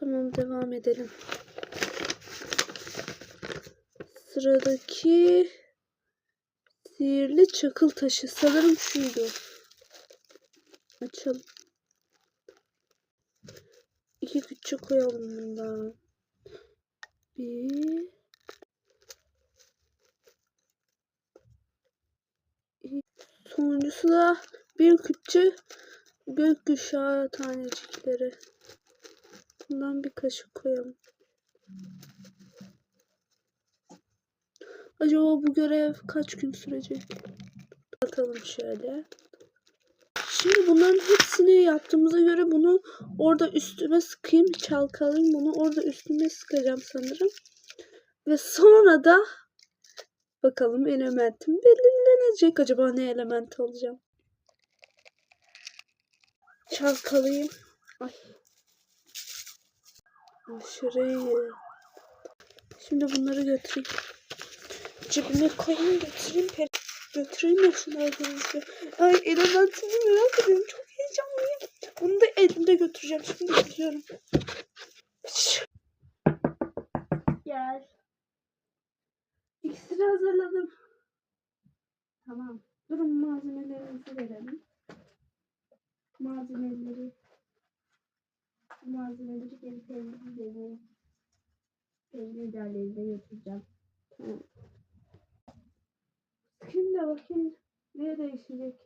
Tamam devam edelim. Sıradaki sihirli çakıl taşı. Sanırım şuydu. Açalım. İki küçük koyalım bundan. Bir. İki. Sonuncusu da bir küçük gökkuşağı tanecikleri. Bundan bir kaşık koyalım. Acaba bu görev kaç gün sürecek? Atalım şöyle. Şimdi bunların hepsini yaptığımıza göre bunu orada üstüme sıkayım, çalkalayayım bunu orada üstüme sıkacağım sanırım. Ve sonra da bakalım elementim belirlenecek. Acaba ne element alacağım? Çalkalayayım. Ay. Aşırı. Şimdi bunları götüreyim. Cebime koyayım götüreyim. Per götüreyim ya şunları hızlıca. Ay elementini merak ediyorum. Çok heyecanlıyım. Bunu da elimde götüreceğim. Şimdi gidiyorum. Gel. İksiri hazırladım. Tamam. Durun malzemelerimizi verelim. Malzemeleri malzemeleri geri temizleyelim. Peynir derlerine götüreceğim. Tamam. Da bakayım neye değişecek.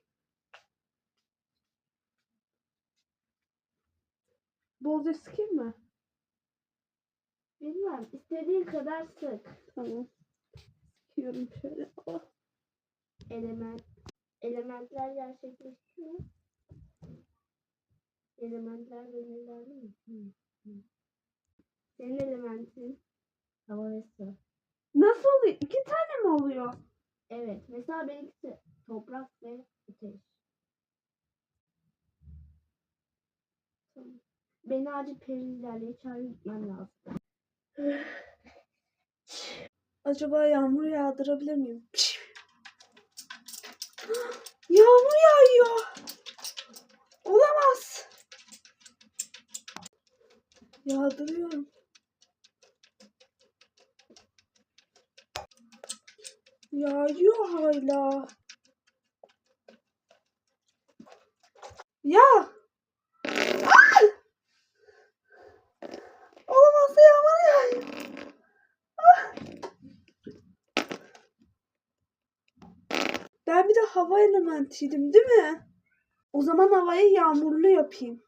Bolca sıkayım mı? Bilmem. istediğin kadar sık. Tamam. Sıkıyorum şöyle. Oh. Element. Elementler gerçekleşiyor. Elementler belirlendi mi? Hı, hı. Senin elementin hava ve su. Nasıl oluyor? İki tane mi oluyor? Evet. Mesela benimkisi toprak ve ateş. Tamam. Beni acil perilerle çağırıp gitmem lazım. Acaba yağmur yağdırabilir miyim? Yağmur yağıyor. Olamaz. Yağdırıyorum. Yağıyor hala. Ya. Ah! Olamaz yağmur yağıyor. Ben bir de hava elementiydim değil mi? O zaman havayı yağmurlu yapayım.